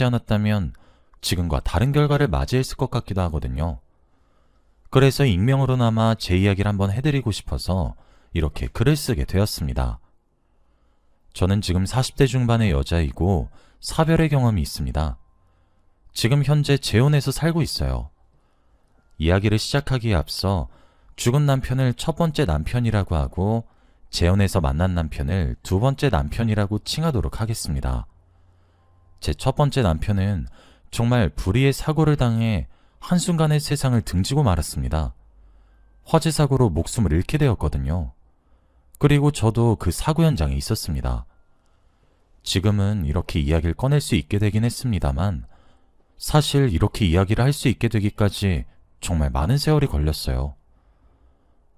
하지 않았다면 지금과 다른 결과를 맞이했을 것 같기도 하거든요. 그래서 익명으로나마 제 이야기를 한번 해드리고 싶어서 이렇게 글을 쓰게 되었습니다. 저는 지금 40대 중반의 여자이고 사별의 경험이 있습니다. 지금 현재 재혼해서 살고 있어요. 이야기를 시작하기에 앞서 죽은 남편을 첫 번째 남편이라고 하고 재혼해서 만난 남편을 두 번째 남편이라고 칭하도록 하겠습니다. 제 첫 번째 남편은 정말 불의의 사고를 당해 한순간에 세상을 등지고 말았습니다. 화재 사고로 목숨을 잃게 되었거든요. 그리고 저도 그 사고 현장에 있었습니다. 지금은 이렇게 이야기를 꺼낼 수 있게 되긴 했습니다만 사실 이렇게 이야기를 할 수 있게 되기까지 정말 많은 세월이 걸렸어요.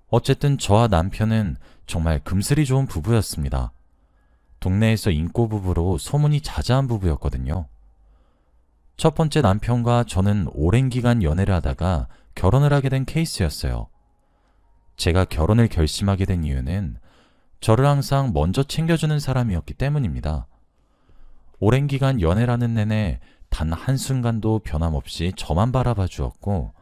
어쨌든 저와 남편은 정말 금슬이 좋은 부부였습니다. 동네에서 인꼬 부부로 소문이 자자한 부부였거든요. 첫 번째 남편과 저는 오랜 기간 연애를 하다가 결혼을 하게 된 케이스였어요. 제가 결혼을 결심하게 된 이유는 저를 항상 먼저 챙겨주는 사람이었기 때문입니다. 오랜 기간 연애를 하는 내내 단 한순간도 변함없이 저만 바라봐 주었고,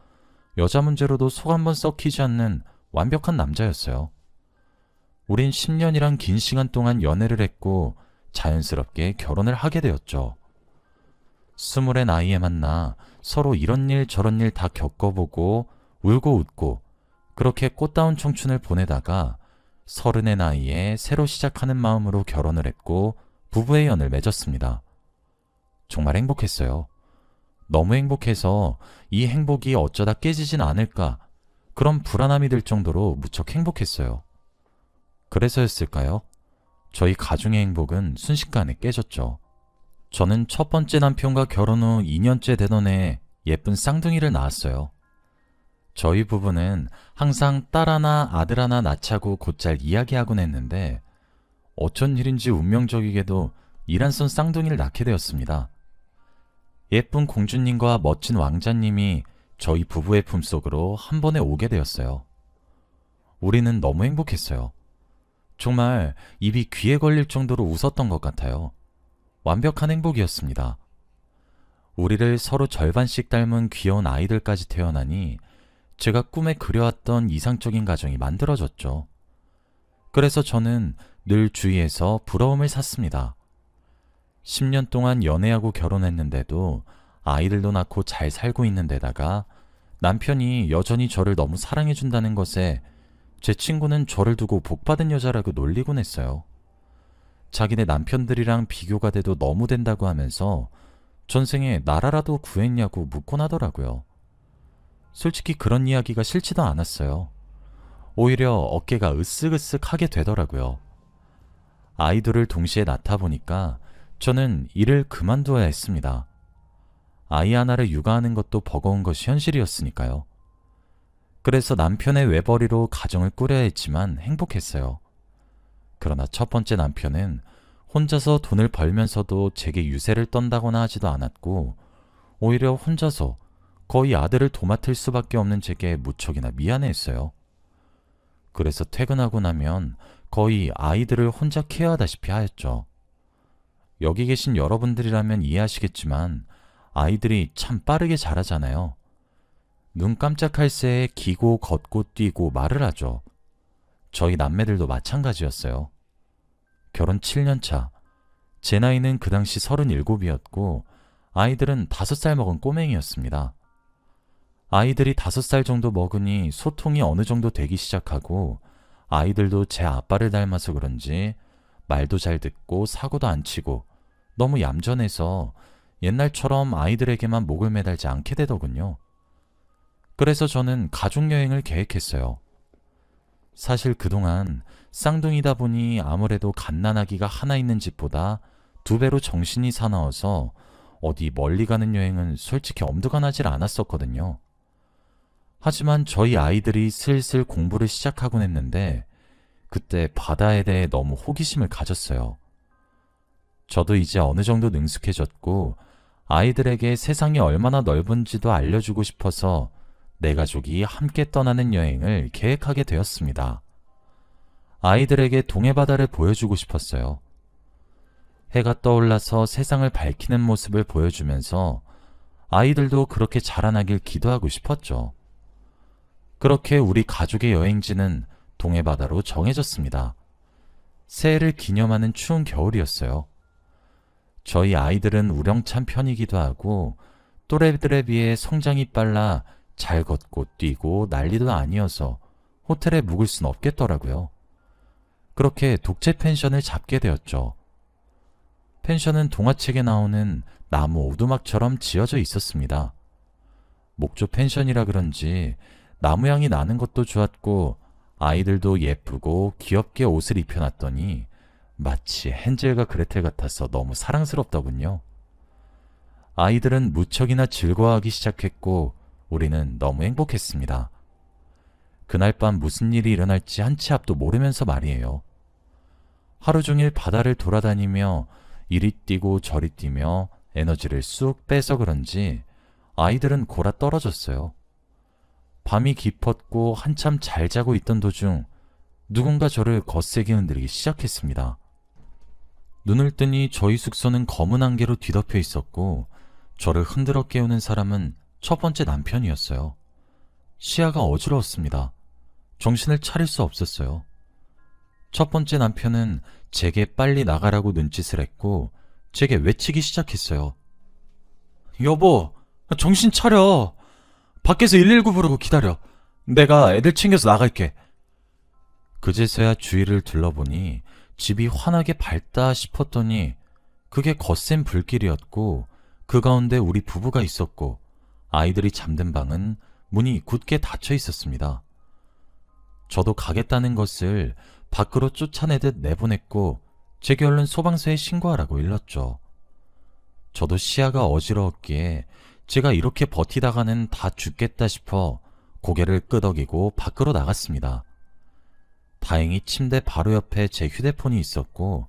여자 문제로도 속 한번 썩히지 않는 완벽한 남자였어요. 우린 10년이란 긴 시간 동안 연애를 했고, 자연스럽게 결혼을 하게 되었죠. 스물의 나이에 만나 서로 이런 일 저런 일 다 겪어보고 울고 웃고 그렇게 꽃다운 청춘을 보내다가 서른의 나이에 새로 시작하는 마음으로 결혼을 했고 부부의 연을 맺었습니다. 정말 행복했어요. 너무 행복해서 이 행복이 어쩌다 깨지진 않을까 그런 불안함이 들 정도로 무척 행복했어요. 그래서였을까요? 저희 가중의 행복은 순식간에 깨졌죠. 저는 첫 번째 남편과 결혼 후 2년째 되던 해 예쁜 쌍둥이를 낳았어요. 저희 부부는 항상 딸 하나, 아들 하나 낳자고 곧잘 이야기하곤 했는데 어쩐 일인지 운명적이게도 이란선 쌍둥이를 낳게 되었습니다. 예쁜 공주님과 멋진 왕자님이 저희 부부의 품속으로 한 번에 오게 되었어요. 우리는 너무 행복했어요. 정말 입이 귀에 걸릴 정도로 웃었던 것 같아요. 완벽한 행복이었습니다. 우리를 서로 절반씩 닮은 귀여운 아이들까지 태어나니 제가 꿈에 그려왔던 이상적인 가정이 만들어졌죠. 그래서 저는 늘 주위에서 부러움을 샀습니다. 10년 동안 연애하고 결혼했는데도 아이들도 낳고 잘 살고 있는 데다가 남편이 여전히 저를 너무 사랑해준다는 것에 제 친구는 저를 두고 복받은 여자라고 놀리곤 했어요. 자기네 남편들이랑 비교가 돼도 너무 된다고 하면서 전생에 나라라도 구했냐고 묻곤 하더라고요. 솔직히 그런 이야기가 싫지도 않았어요. 오히려 어깨가 으쓱으쓱하게 되더라고요. 아이들을 동시에 낳다 보니까 저는 일을 그만두어야 했습니다. 아이 하나를 육아하는 것도 버거운 것이 현실이었으니까요. 그래서 남편의 외벌이로 가정을 꾸려야 했지만 행복했어요. 그러나 첫 번째 남편은 혼자서 돈을 벌면서도 제게 유세를 떤다거나 하지도 않았고, 오히려 혼자서 거의 아들을 도맡을 수밖에 없는 제게 무척이나 미안해했어요. 그래서 퇴근하고 나면 거의 아이들을 혼자 케어하다시피 하였죠. 여기 계신 여러분들이라면 이해하시겠지만 아이들이 참 빠르게 자라잖아요. 눈 깜짝할 새에 기고 걷고 뛰고 말을 하죠. 저희 남매들도 마찬가지였어요. 결혼 7년 차. 제 나이는 그 당시 37이었고 아이들은 5살 먹은 꼬맹이였습니다. 아이들이 5살 정도 먹으니 소통이 어느 정도 되기 시작하고 아이들도 제 아빠를 닮아서 그런지 말도 잘 듣고 사고도 안 치고 너무 얌전해서 옛날처럼 아이들에게만 목을 매달지 않게 되더군요. 그래서 저는 가족여행을 계획했어요. 사실 그동안 쌍둥이다 보니 아무래도 갓난아기가 하나 있는 집보다 두 배로 정신이 사나워서 어디 멀리 가는 여행은 솔직히 엄두가 나질 않았었거든요. 하지만 저희 아이들이 슬슬 공부를 시작하곤 했는데 그때 바다에 대해 너무 호기심을 가졌어요. 저도 이제 어느 정도 능숙해졌고 아이들에게 세상이 얼마나 넓은지도 알려주고 싶어서 내 가족이 함께 떠나는 여행을 계획하게 되었습니다. 아이들에게 동해바다를 보여주고 싶었어요. 해가 떠올라서 세상을 밝히는 모습을 보여주면서 아이들도 그렇게 자라나길 기도하고 싶었죠. 그렇게 우리 가족의 여행지는 동해바다로 정해졌습니다. 새해를 기념하는 추운 겨울이었어요. 저희 아이들은 우렁찬 편이기도 하고 또래들에 비해 성장이 빨라 잘 걷고 뛰고 난리도 아니어서 호텔에 묵을 순 없겠더라고요. 그렇게 독채 펜션을 잡게 되었죠. 펜션은 동화책에 나오는 나무 오두막처럼 지어져 있었습니다. 목조 펜션이라 그런지 나무 향이 나는 것도 좋았고 아이들도 예쁘고 귀엽게 옷을 입혀놨더니 마치 헨젤과 그레텔 같아서 너무 사랑스럽더군요. 아이들은 무척이나 즐거워하기 시작했고 우리는 너무 행복했습니다. 그날 밤 무슨 일이 일어날지 한 치 앞도 모르면서 말이에요. 하루 종일 바다를 돌아다니며 이리 뛰고 저리 뛰며 에너지를 쑥 빼서 그런지 아이들은 골아 떨어졌어요. 밤이 깊었고 한참 잘 자고 있던 도중 누군가 저를 거세게 흔들기 시작했습니다. 눈을 뜨니 저희 숙소는 검은 안개로 뒤덮여 있었고 저를 흔들어 깨우는 사람은 첫 번째 남편이었어요. 시야가 어지러웠습니다. 정신을 차릴 수 없었어요. 첫 번째 남편은 제게 빨리 나가라고 눈짓을 했고 제게 외치기 시작했어요. 여보, 정신 차려. 밖에서 119 부르고 기다려. 내가 애들 챙겨서 나갈게. 그제서야 주위를 둘러보니 집이 환하게 밝다 싶었더니 그게 거센 불길이었고 그 가운데 우리 부부가 있었고 아이들이 잠든 방은 문이 굳게 닫혀 있었습니다. 저도 가겠다는 것을 밖으로 쫓아내듯 내보냈고 제게 얼른 소방서에 신고하라고 일렀죠. 저도 시야가 어지러웠기에 제가 이렇게 버티다가는 다 죽겠다 싶어 고개를 끄덕이고 밖으로 나갔습니다. 다행히 침대 바로 옆에 제 휴대폰이 있었고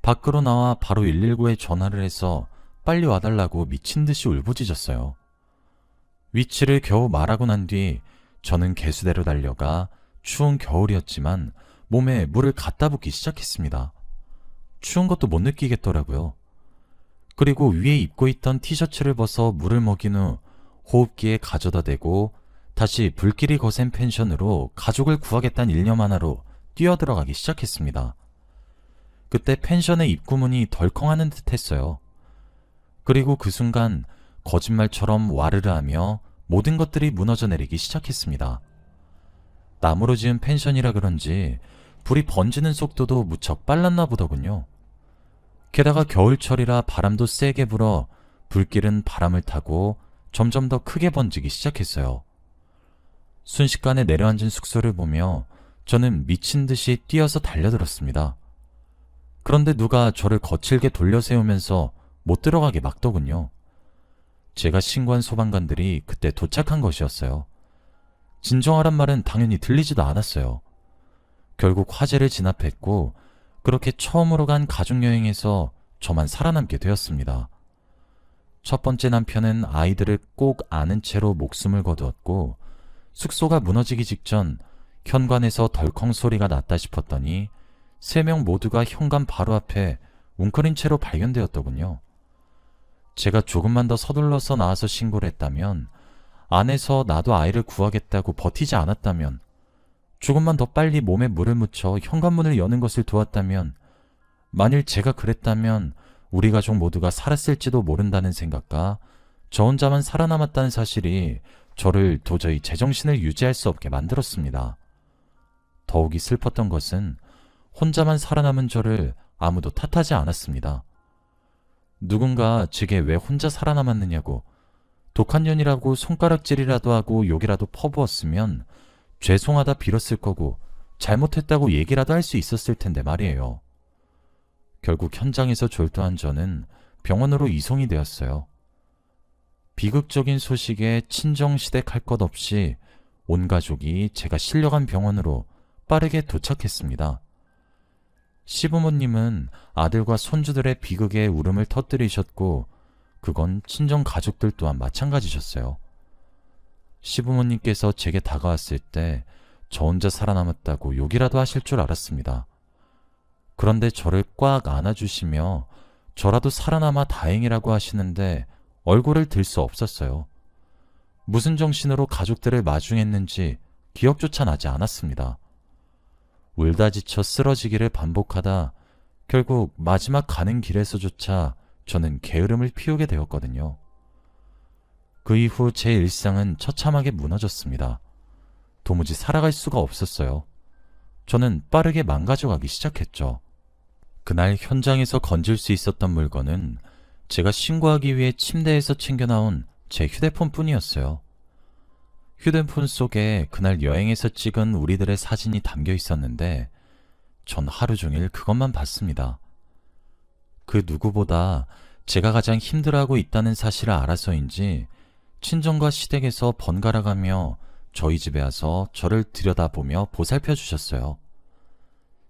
밖으로 나와 바로 119에 전화를 해서 빨리 와달라고 미친 듯이 울부짖었어요. 위치를 겨우 말하고 난 뒤 저는 개수대로 달려가 추운 겨울이었지만 몸에 물을 갖다 붓기 시작했습니다. 추운 것도 못 느끼겠더라고요. 그리고 위에 입고 있던 티셔츠를 벗어 물을 먹인 후 호흡기에 가져다 대고 다시 불길이 거센 펜션으로 가족을 구하겠다는 일념 하나로 뛰어들어가기 시작했습니다. 그때 펜션의 입구문이 덜컹하는 듯 했어요. 그리고 그 순간 거짓말처럼 와르르 하며 모든 것들이 무너져 내리기 시작했습니다. 나무로 지은 펜션이라 그런지 불이 번지는 속도도 무척 빨랐나 보더군요. 게다가 겨울철이라 바람도 세게 불어 불길은 바람을 타고 점점 더 크게 번지기 시작했어요. 순식간에 내려앉은 숙소를 보며 저는 미친 듯이 뛰어서 달려들었습니다. 그런데 누가 저를 거칠게 돌려 세우면서 못 들어가게 막더군요. 제가 신고한 소방관들이 그때 도착한 것이었어요. 진정하란 말은 당연히 들리지도 않았어요. 결국 화재를 진압했고 그렇게 처음으로 간 가족여행에서 저만 살아남게 되었습니다. 첫 번째 남편은 아이들을 꼭 아는 채로 목숨을 거두었고 숙소가 무너지기 직전 현관에서 덜컹 소리가 났다 싶었더니 세 명 모두가 현관 바로 앞에 웅크린 채로 발견되었더군요. 제가 조금만 더 서둘러서 나와서 신고를 했다면 안에서 나도 아이를 구하겠다고 버티지 않았다면 조금만 더 빨리 몸에 물을 묻혀 현관문을 여는 것을 도왔다면 만일 제가 그랬다면 우리 가족 모두가 살았을지도 모른다는 생각과 저 혼자만 살아남았다는 사실이 저를 도저히 제정신을 유지할 수 없게 만들었습니다. 더욱이 슬펐던 것은 혼자만 살아남은 저를 아무도 탓하지 않았습니다. 누군가 제게 왜 혼자 살아남았느냐고 독한 년이라고 손가락질이라도 하고 욕이라도 퍼부었으면 죄송하다 빌었을 거고 잘못했다고 얘기라도 할 수 있었을 텐데 말이에요. 결국 현장에서 졸도한 저는 병원으로 이송이 되었어요. 비극적인 소식에 친정시댁 할 것 없이 온 가족이 제가 실려간 병원으로 빠르게 도착했습니다. 시부모님은 아들과 손주들의 비극에 울음을 터뜨리셨고, 그건 친정 가족들 또한 마찬가지셨어요. 시부모님께서 제게 다가왔을 때 저 혼자 살아남았다고 욕이라도 하실 줄 알았습니다. 그런데 저를 꽉 안아주시며 저라도 살아남아 다행이라고 하시는데 얼굴을 들 수 없었어요. 무슨 정신으로 가족들을 마중했는지 기억조차 나지 않았습니다. 울다 지쳐 쓰러지기를 반복하다 결국 마지막 가는 길에서조차 저는 게으름을 피우게 되었거든요. 그 이후 제 일상은 처참하게 무너졌습니다. 도무지 살아갈 수가 없었어요. 저는 빠르게 망가져가기 시작했죠. 그날 현장에서 건질 수 있었던 물건은 제가 신고하기 위해 침대에서 챙겨나온 제 휴대폰 뿐이었어요. 휴대폰 속에 그날 여행에서 찍은 우리들의 사진이 담겨 있었는데 전 하루 종일 그것만 봤습니다. 그 누구보다 제가 가장 힘들어하고 있다는 사실을 알아서인지 친정과 시댁에서 번갈아 가며 저희 집에 와서 저를 들여다보며 보살펴 주셨어요.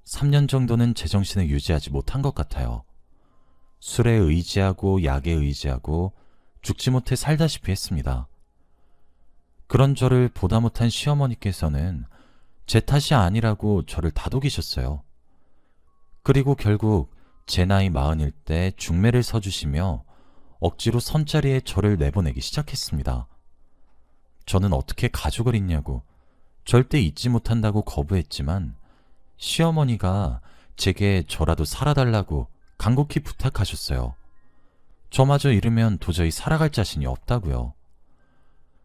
3년 정도는 제 정신을 유지하지 못한 것 같아요. 술에 의지하고 약에 의지하고 죽지 못해 살다시피 했습니다. 그런 저를 보다 못한 시어머니께서는 제 탓이 아니라고 저를 다독이셨어요. 그리고 결국 제 나이 마흔일 때 중매를 서주시며 억지로 선자리에 저를 내보내기 시작했습니다. 저는 어떻게 가족을 잊냐고 절대 잊지 못한다고 거부했지만 시어머니가 제게 저라도 살아달라고 간곡히 부탁하셨어요. 저마저 잃으면 도저히 살아갈 자신이 없다고요.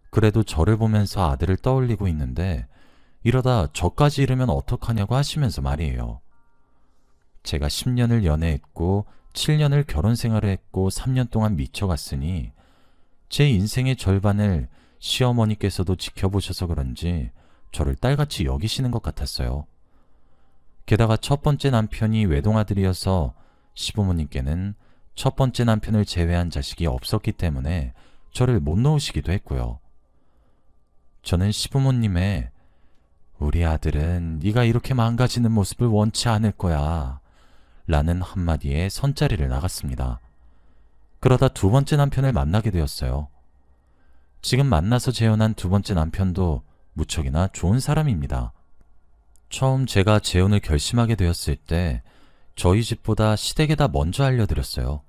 그래도 저를 보면서 아들을 떠올리고 있는데 이러다 저까지 잃으면 어떡하냐고 하시면서 말이에요. 제가 10년을 연애했고 7년을 결혼 생활을 했고 3년 동안 미쳐갔으니 제 인생의 절반을 시어머니께서도 지켜보셔서 그런지 저를 딸같이 여기시는 것 같았어요. 게다가 첫 번째 남편이 외동아들이어서 시부모님께는 첫 번째 남편을 제외한 자식이 없었기 때문에 저를 못 놓으시기도 했고요. 저는 시부모님의 우리 아들은 네가 이렇게 망가지는 모습을 원치 않을 거야 라는 한마디에 선자리를 나갔습니다. 그러다 두 번째 남편을 만나게 되었어요. 지금 만나서 재혼한 두 번째 남편도 무척이나 좋은 사람입니다. 처음 제가 재혼을 결심하게 되었을 때 저희 집보다 시댁에다 먼저 알려드렸어요.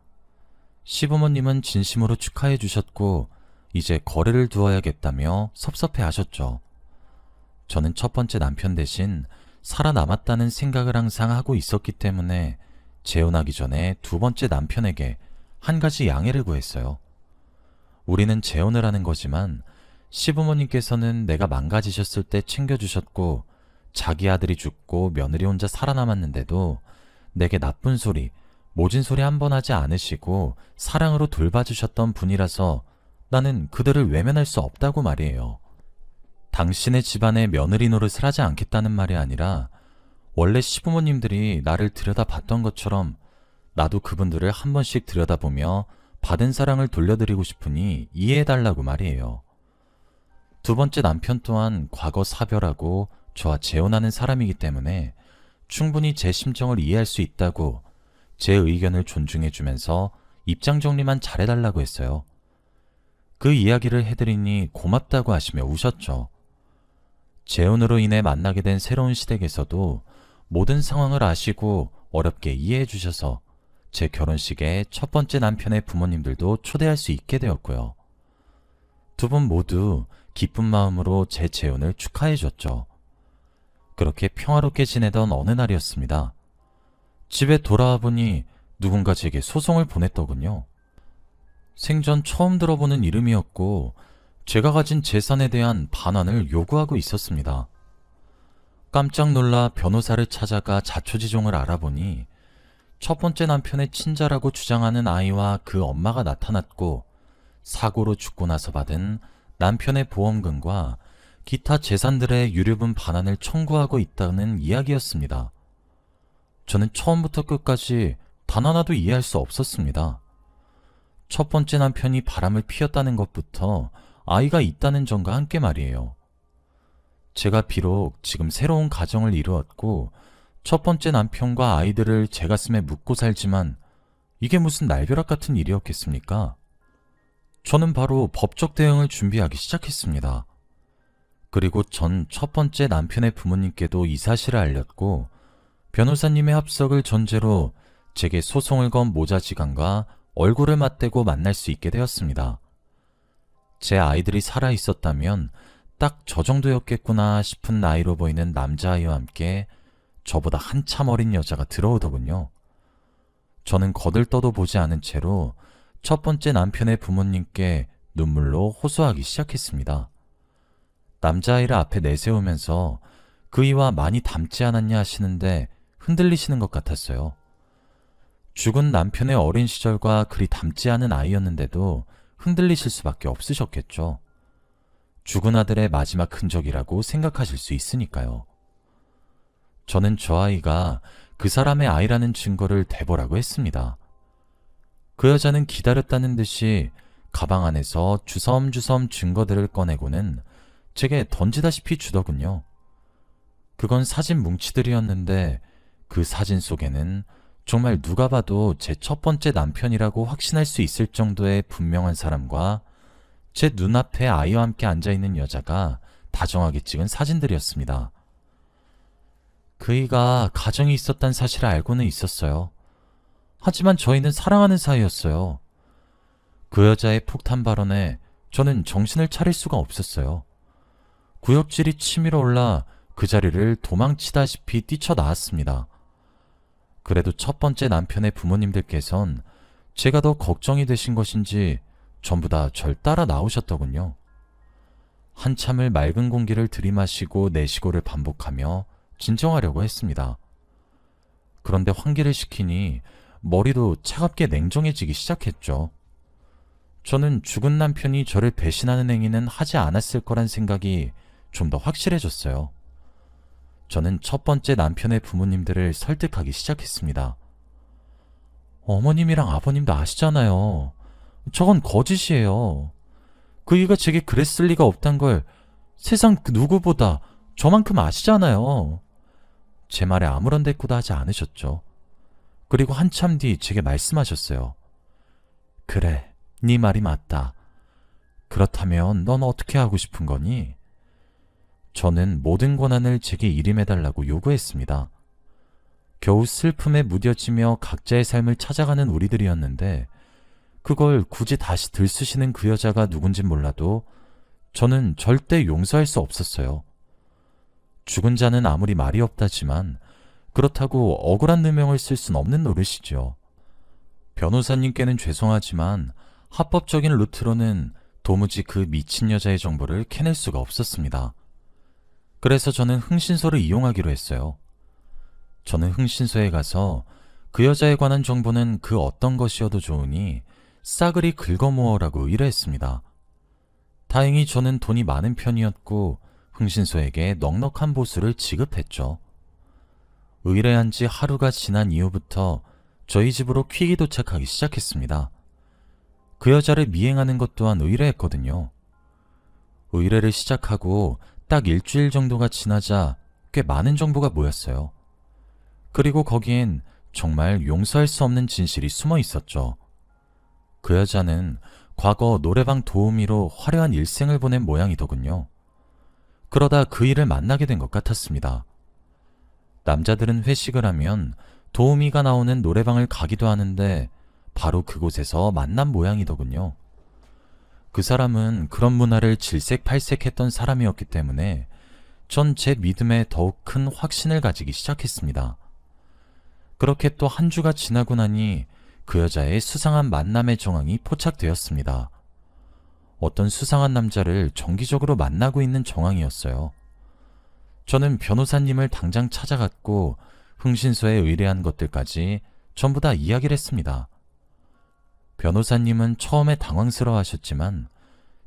시부모님은 진심으로 축하해 주셨고 이제 거래를 두어야겠다며 섭섭해 하셨죠. 저는 첫 번째 남편 대신 살아남았다는 생각을 항상 하고 있었기 때문에 재혼하기 전에 두 번째 남편에게 한 가지 양해를 구했어요. 우리는 재혼을 하는 거지만 시부모님께서는 내가 망가지셨을 때 챙겨주셨고 자기 아들이 죽고 며느리 혼자 살아남았는데도 내게 나쁜 소리, 모진 소리 한 번 하지 않으시고 사랑으로 돌봐주셨던 분이라서 나는 그들을 외면할 수 없다고 말이에요. 당신의 집안에 며느리 노릇을 하지 않겠다는 말이 아니라 원래 시부모님들이 나를 들여다봤던 것처럼 나도 그분들을 한 번씩 들여다보며 받은 사랑을 돌려드리고 싶으니 이해해달라고 말이에요. 두 번째 남편 또한 과거 사별하고 저와 재혼하는 사람이기 때문에 충분히 제 심정을 이해할 수 있다고 제 의견을 존중해주면서 입장 정리만 잘해달라고 했어요. 그 이야기를 해드리니 고맙다고 하시며 우셨죠. 재혼으로 인해 만나게 된 새로운 시댁에서도 모든 상황을 아시고 어렵게 이해해 주셔서 제 결혼식에 첫 번째 남편의 부모님들도 초대할 수 있게 되었고요. 두 분 모두 기쁜 마음으로 제 재혼을 축하해 줬죠. 그렇게 평화롭게 지내던 어느 날이었습니다. 집에 돌아와 보니 누군가 제게 소송을 보냈더군요. 생전 처음 들어보는 이름이었고 제가 가진 재산에 대한 반환을 요구하고 있었습니다. 깜짝 놀라 변호사를 찾아가 자초지종을 알아보니 첫 번째 남편의 친자라고 주장하는 아이와 그 엄마가 나타났고 사고로 죽고 나서 받은 남편의 보험금과 기타 재산들의 유류분 반환을 청구하고 있다는 이야기였습니다. 저는 처음부터 끝까지 단 하나도 이해할 수 없었습니다. 첫 번째 남편이 바람을 피웠다는 것부터 아이가 있다는 점과 함께 말이에요. 제가 비록 지금 새로운 가정을 이루었고 첫 번째 남편과 아이들을 제 가슴에 묻고 살지만 이게 무슨 날벼락 같은 일이었겠습니까? 저는 바로 법적 대응을 준비하기 시작했습니다. 그리고 전 첫 번째 남편의 부모님께도 이 사실을 알렸고 변호사님의 합석을 전제로 제게 소송을 건 모자지간과 얼굴을 맞대고 만날 수 있게 되었습니다. 제 아이들이 살아 있었다면 딱 저 정도였겠구나 싶은 나이로 보이는 남자아이와 함께 저보다 한참 어린 여자가 들어오더군요. 저는 거들떠도 보지 않은 채로 첫 번째 남편의 부모님께 눈물로 호소하기 시작했습니다. 남자아이를 앞에 내세우면서 그이와 많이 닮지 않았냐 하시는데 흔들리시는 것 같았어요. 죽은 남편의 어린 시절과 그리 닮지 않은 아이였는데도 흔들리실 수밖에 없으셨겠죠. 죽은 아들의 마지막 흔적이라고 생각하실 수 있으니까요. 저는 저 아이가 그 사람의 아이라는 증거를 대보라고 했습니다. 그 여자는 기다렸다는 듯이 가방 안에서 주섬주섬 증거들을 꺼내고는 제게 던지다시피 주더군요. 그건 사진 뭉치들이었는데 그 사진 속에는 정말 누가 봐도 제 첫 번째 남편이라고 확신할 수 있을 정도의 분명한 사람과 제 눈앞에 아이와 함께 앉아있는 여자가 다정하게 찍은 사진들이었습니다. 그이가 가정이 있었단 사실을 알고는 있었어요. 하지만 저희는 사랑하는 사이였어요. 그 여자의 폭탄 발언에 저는 정신을 차릴 수가 없었어요. 구역질이 치밀어 올라 그 자리를 도망치다시피 뛰쳐나왔습니다. 그래도 첫 번째 남편의 부모님들께선 제가 더 걱정이 되신 것인지 전부 다 절 따라 나오셨더군요. 한참을 맑은 공기를 들이마시고 내쉬고를 반복하며 진정하려고 했습니다. 그런데 환기를 시키니 머리도 차갑게 냉정해지기 시작했죠. 저는 죽은 남편이 저를 배신하는 행위는 하지 않았을 거란 생각이 좀 더 확실해졌어요. 저는 첫 번째 남편의 부모님들을 설득하기 시작했습니다. 어머님이랑 아버님도 아시잖아요. 저건 거짓이에요. 그이가 제게 그랬을 리가 없단 걸 세상 그 누구보다 저만큼 아시잖아요. 제 말에 아무런 대꾸도 하지 않으셨죠. 그리고 한참 뒤 제게 말씀하셨어요. 그래, 네 말이 맞다. 그렇다면 넌 어떻게 하고 싶은 거니? 저는 모든 권한을 제게 일임해달라고 요구했습니다. 겨우 슬픔에 무뎌지며 각자의 삶을 찾아가는 우리들이었는데 그걸 굳이 다시 들쑤시는 그 여자가 누군진 몰라도 저는 절대 용서할 수 없었어요. 죽은 자는 아무리 말이 없다지만 그렇다고 억울한 누명을 쓸 순 없는 노릇이죠. 변호사님께는 죄송하지만 합법적인 루트로는 도무지 그 미친 여자의 정보를 캐낼 수가 없었습니다. 그래서 저는 흥신소를 이용하기로 했어요. 저는 흥신소에 가서 그 여자에 관한 정보는 그 어떤 것이어도 좋으니 싸그리 긁어모으라고 의뢰했습니다. 다행히 저는 돈이 많은 편이었고 흥신소에게 넉넉한 보수를 지급했죠. 의뢰한 지 하루가 지난 이후부터 저희 집으로 퀵이 도착하기 시작했습니다. 그 여자를 미행하는 것 또한 의뢰했거든요. 의뢰를 시작하고 딱 일주일 정도가 지나자 꽤 많은 정보가 모였어요. 그리고 거기엔 정말 용서할 수 없는 진실이 숨어 있었죠. 그 여자는 과거 노래방 도우미로 화려한 일생을 보낸 모양이더군요. 그러다 그 일을 만나게 된 것 같았습니다. 남자들은 회식을 하면 도우미가 나오는 노래방을 가기도 하는데 바로 그곳에서 만난 모양이더군요. 그 사람은 그런 문화를 질색팔색했던 사람이었기 때문에 전 제 믿음에 더욱 큰 확신을 가지기 시작했습니다. 그렇게 또 한 주가 지나고 나니 그 여자의 수상한 만남의 정황이 포착되었습니다. 어떤 수상한 남자를 정기적으로 만나고 있는 정황이었어요. 저는 변호사님을 당장 찾아갔고 흥신소에 의뢰한 것들까지 전부 다 이야기를 했습니다. 변호사님은 처음에 당황스러워 하셨지만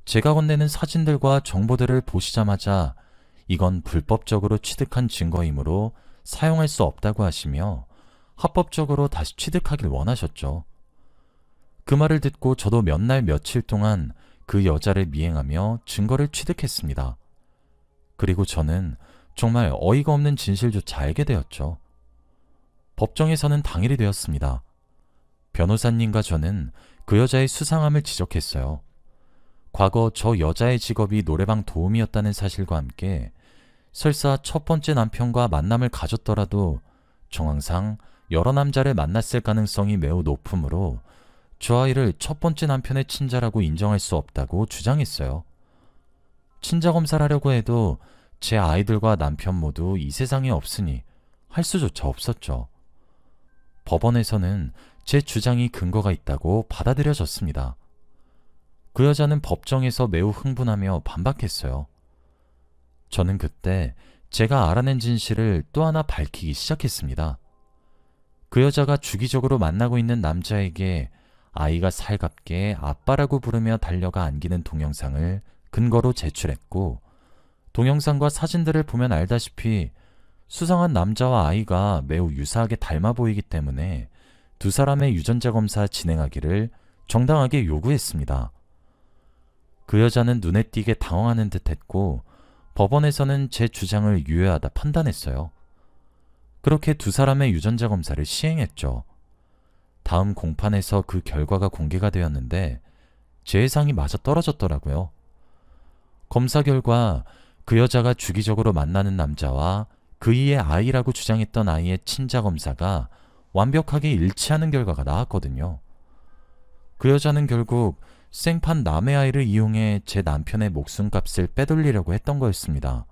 제가 건네는 사진들과 정보들을 보시자마자 이건 불법적으로 취득한 증거이므로 사용할 수 없다고 하시며 합법적으로 다시 취득하길 원하셨죠. 그 말을 듣고 저도 몇 날 며칠 동안 그 여자를 미행하며 증거를 취득했습니다. 그리고 저는 정말 어이가 없는 진실조차 알게 되었죠. 법정에서는 당일이 되었습니다. 변호사님과 저는 그 여자의 수상함을 지적했어요. 과거 저 여자의 직업이 노래방 도우미였다는 사실과 함께 설사 첫 번째 남편과 만남을 가졌더라도 정황상 여러 남자를 만났을 가능성이 매우 높으므로 저 아이를 첫 번째 남편의 친자라고 인정할 수 없다고 주장했어요. 친자 검사를 하려고 해도 제 아이들과 남편 모두 이 세상에 없으니 할 수조차 없었죠. 법원에서는 제 주장이 근거가 있다고 받아들여졌습니다. 그 여자는 법정에서 매우 흥분하며 반박했어요. 저는 그때 제가 알아낸 진실을 또 하나 밝히기 시작했습니다. 그 여자가 주기적으로 만나고 있는 남자에게 아이가 살갑게 아빠라고 부르며 달려가 안기는 동영상을 근거로 제출했고, 동영상과 사진들을 보면 알다시피 수상한 남자와 아이가 매우 유사하게 닮아 보이기 때문에 두 사람의 유전자 검사 진행하기를 정당하게 요구했습니다. 그 여자는 눈에 띄게 당황하는 듯 했고, 법원에서는 제 주장을 유효하다 판단했어요. 그렇게 두 사람의 유전자 검사를 시행했죠. 다음 공판에서 그 결과가 공개가 되었는데 제 예상이 맞아 떨어졌더라고요. 검사 결과 그 여자가 주기적으로 만나는 남자와 그이의 아이라고 주장했던 아이의 친자 검사가 완벽하게 일치하는 결과가 나왔거든요. 그 여자는 결국 생판 남의 아이를 이용해 제 남편의 목숨값을 빼돌리려고 했던 거였습니다.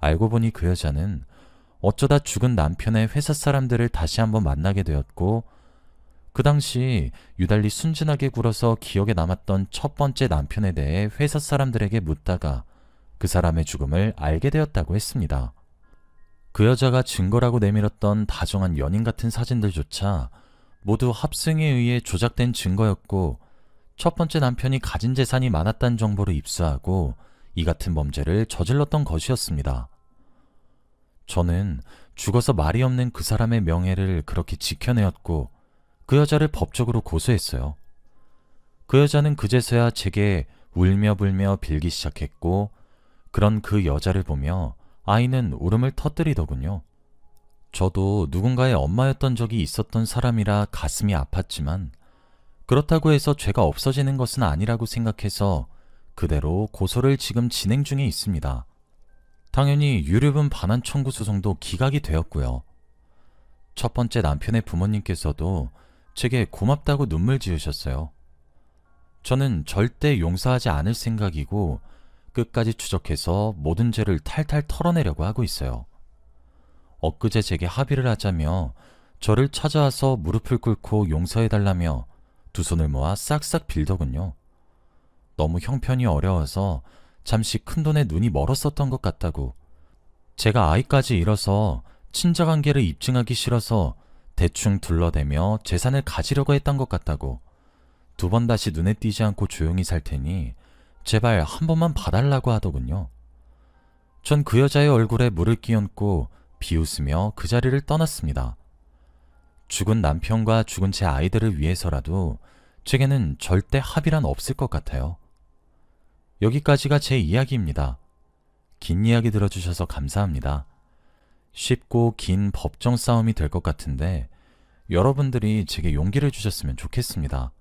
알고 보니 그 여자는 어쩌다 죽은 남편의 회사 사람들을 다시 한번 만나게 되었고, 그 당시 유달리 순진하게 굴어서 기억에 남았던 첫 번째 남편에 대해 회사 사람들에게 묻다가 그 사람의 죽음을 알게 되었다고 했습니다. 그 여자가 증거라고 내밀었던 다정한 연인 같은 사진들조차 모두 합승에 의해 조작된 증거였고, 첫 번째 남편이 가진 재산이 많았다는 정보를 입수하고 이 같은 범죄를 저질렀던 것이었습니다. 저는 죽어서 말이 없는 그 사람의 명예를 그렇게 지켜내었고 그 여자를 법적으로 고소했어요. 그 여자는 그제서야 제게 울며 불며 빌기 시작했고 그런 그 여자를 보며 아이는 울음을 터뜨리더군요. 저도 누군가의 엄마였던 적이 있었던 사람이라 가슴이 아팠지만 그렇다고 해서 죄가 없어지는 것은 아니라고 생각해서 그대로 고소를 지금 진행 중에 있습니다. 당연히 유류분 반환 청구 소송도 기각이 되었고요. 첫 번째 남편의 부모님께서도 제게 고맙다고 눈물 지으셨어요. 저는 절대 용서하지 않을 생각이고 끝까지 추적해서 모든 죄를 탈탈 털어내려고 하고 있어요. 엊그제 제게 합의를 하자며 저를 찾아와서 무릎을 꿇고 용서해달라며 두 손을 모아 싹싹 빌더군요. 너무 형편이 어려워서 잠시 큰돈에 눈이 멀었었던 것 같다고. 제가 아이까지 잃어서 친자 관계를 입증하기 싫어서 대충 둘러대며 재산을 가지려고 했던 것 같다고. 두 번 다시 눈에 띄지 않고 조용히 살 테니 제발 한 번만 봐달라고 하더군요. 전 그 여자의 얼굴에 물을 끼얹고 비웃으며 그 자리를 떠났습니다. 죽은 남편과 죽은 제 아이들을 위해서라도 제게는 절대 합의란 없을 것 같아요. 여기까지가 제 이야기입니다. 긴 이야기 들어주셔서 감사합니다. 쉽고 긴 법정 싸움이 될 것 같은데 여러분들이 제게 용기를 주셨으면 좋겠습니다.